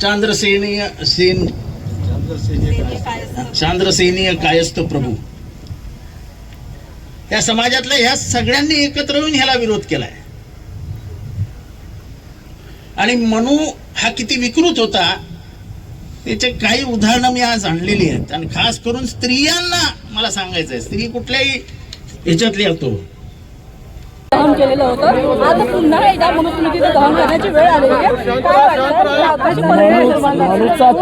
चांद्रसेनीय सेन चांद्रसेनीय कायस्थ प्रभू. या समाजातल्या ह्या सगळ्यांनी एकत्र येऊन ह्याला विरोध केलाय. आणि मनू हा किती विकृत होता त्याचे काही उदाहरणं मी आज आणलेली आहेत. आणि खास करून स्त्रियांना मला सांगायचं आहे स्त्री कुठल्याही ह्याच्यातली असतो दहन केलेलं होतं. आता पुन्हा एकदा मनुस्मृतीचं दहन करण्याची वेळ आलेली आहे. काय वाटतं?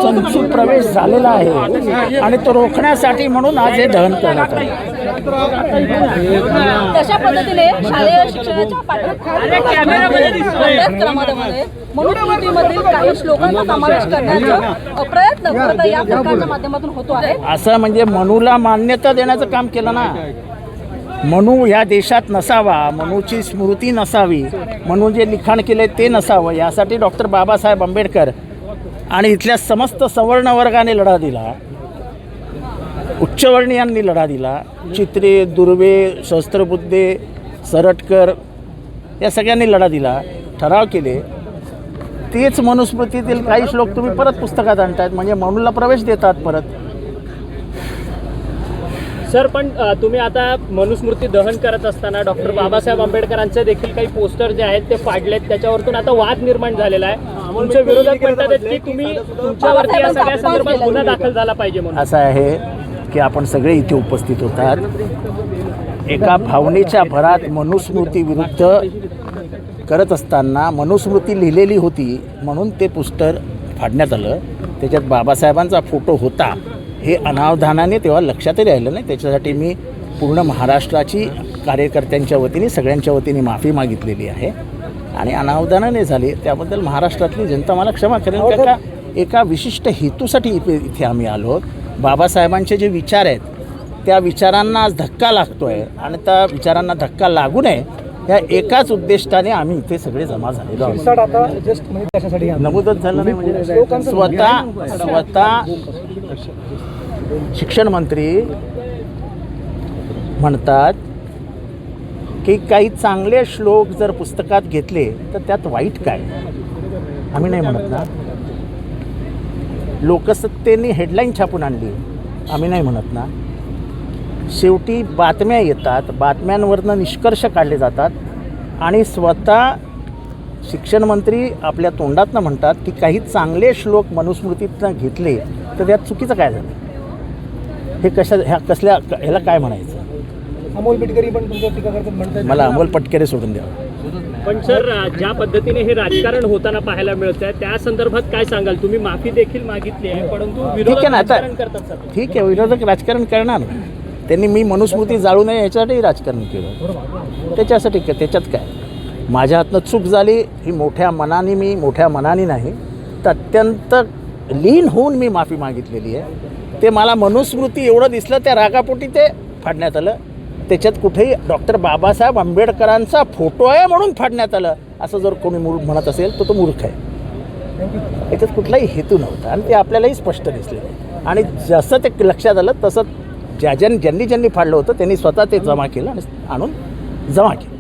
चंचू प्रवेश झालेला आहे आणि तो रोखण्यासाठी म्हणून आज हे दहन करण्यात आले. तशा पद्धतीने शालेय शिक्षणाच्या पाठ्यक्रमामध्ये मनुस्मृतीमधील काही श्लोकांचा समावेश करण्याचा प्रयत्न खरं या प्रकारच्या माध्यमातून होतो आहे. असं म्हणजे मनूला मान्यता देण्याचं काम केलं ना. मनू ह्या देशात नसावा मनूची स्मृती नसावी मनू जे लिखाण केले ते नसावं. यासाठी डॉक्टर बाबासाहेब आंबेडकर आणि इथल्या समस्त सवर्ण वर्गाने लढा दिला. उच्चवर्णीयांनी लढा दिला. चित्रे दुर्वे शस्त्रबुद्धे सरटकर या सगळ्यांनी लढा दिला. ठराव केले. तेच मनुस्मृतीतील काही श्लोक तुम्ही परत पुस्तकात आणतात म्हणजे मनूला प्रवेश देतात परत. सर पण तुम्ही आता मनुस्मृती दहन करत असताना डॉक्टर बाबासाहेब आंबेडकरांचे देखील काही पोस्टर जे आहेत ते फाडलेत. त्याच्यावरतून आता वाद निर्माण झालेला आहे. तुमचे विरोधक म्हणतात की तुम्ही तुमच्यावरती या सगळ्या संदर्भात गुन्हा दाखल झाला पाहिजे म्हणून. असं आहे की आपण सगळे इथे उपस्थित होतात. एका भावनेच्या भरात मनुस्मृती विरुद्ध करत असताना मनुस्मृती लिहिलेली होती म्हणून ते पुस्तर फाडण्यात आलं. त्याच्यात बाबासाहेबांचा फोटो होता. हे अनावधानाने तेव्हा लक्षातही राहिलं नाही. त्याच्यासाठी मी पूर्ण महाराष्ट्राची कार्यकर्त्यांच्या वतीने सगळ्यांच्या वतीने माफी मागितलेली आहे. आणि अनावधानाने झाली. त्याबद्दल महाराष्ट्रातली जनता मला क्षमा करेल. का का एका विशिष्ट हेतूसाठी इथे इथे आम्ही आलो आहोत. बाबासाहेबांचे जे विचार आहेत त्या विचारांना आज धक्का लागतो आहे आणि त्या विचारांना धक्का लागू नये या एकाच उद्दिष्टाने आम्ही इथे सगळे जमा झालेलो आहोत. नमूदच झालं नाही म्हणजे स्वतः स्वतः शिक्षण मंत्री म्हणतात की काही चांगले श्लोक जर पुस्तकात घेतले तर त्यात वाईट काय? आम्ही नाही म्हणत ना. लोकसत्तेने हेडलाईन छापून आणली. आम्ही नाही म्हणत ना. शेवटी बातम्या येतात बातम्यांवरनं निष्कर्ष काढले जातात आणि स्वतः शिक्षण मंत्री आपल्या तोंडातनं म्हणतात की काही चांगले श्लोक मनुस्मृतीतनं घेतले तर त्यात चुकीचं काय झालं? हे कशा ह्या कसल्या ह्याला काय म्हणायचं? अमोल बिटकरी पण तुमच्यावर टीका करतात म्हणतात मला अंमल पटकेरे सोडून द्यावं पण सर ज्या पद्धतीने हे राजकारण होताना पाहायला मिळत आहे त्या संदर्भात काय सांगाल? तुम्ही माफी देखील मागितली आहे परंतु ठीक आहे विरोधक ना आता राजकारण करतात सर. ठीक आहे विरोधक राजकारण करणार. त्यांनी मी मनुस्मृती जाळू नये याच्यासाठी राजकारण केलं. त्याच्यासाठी काय त्याच्यात काय? माझ्या हातनं चूक झाली ही मोठ्या मनाने मी मोठ्या मनाने नाही तर अत्यंत लीन होऊन मी माफी मागितलेली आहे. ते मला मनुस्मृती एवढं दिसलं त्या रागापोटी ते फाडण्यात आलं. त्याच्यात कुठेही डॉक्टर बाबासाहेब आंबेडकरांचा फोटो आहे म्हणून फाडण्यात आलं. असं जर कोणी मूर्ख म्हणत असेल तर तो मूर्ख आहे. याच्यात कुठलाही हेतू नव्हता आणि ते आपल्यालाही स्पष्ट दिसले. आणि जसं ते लक्षात आलं तसं ज्या ज्या ज्यांनी ज्यांनी फाडलं होतं त्यांनी स्वतः ते जमा केलं आणि आणून जमा केलं.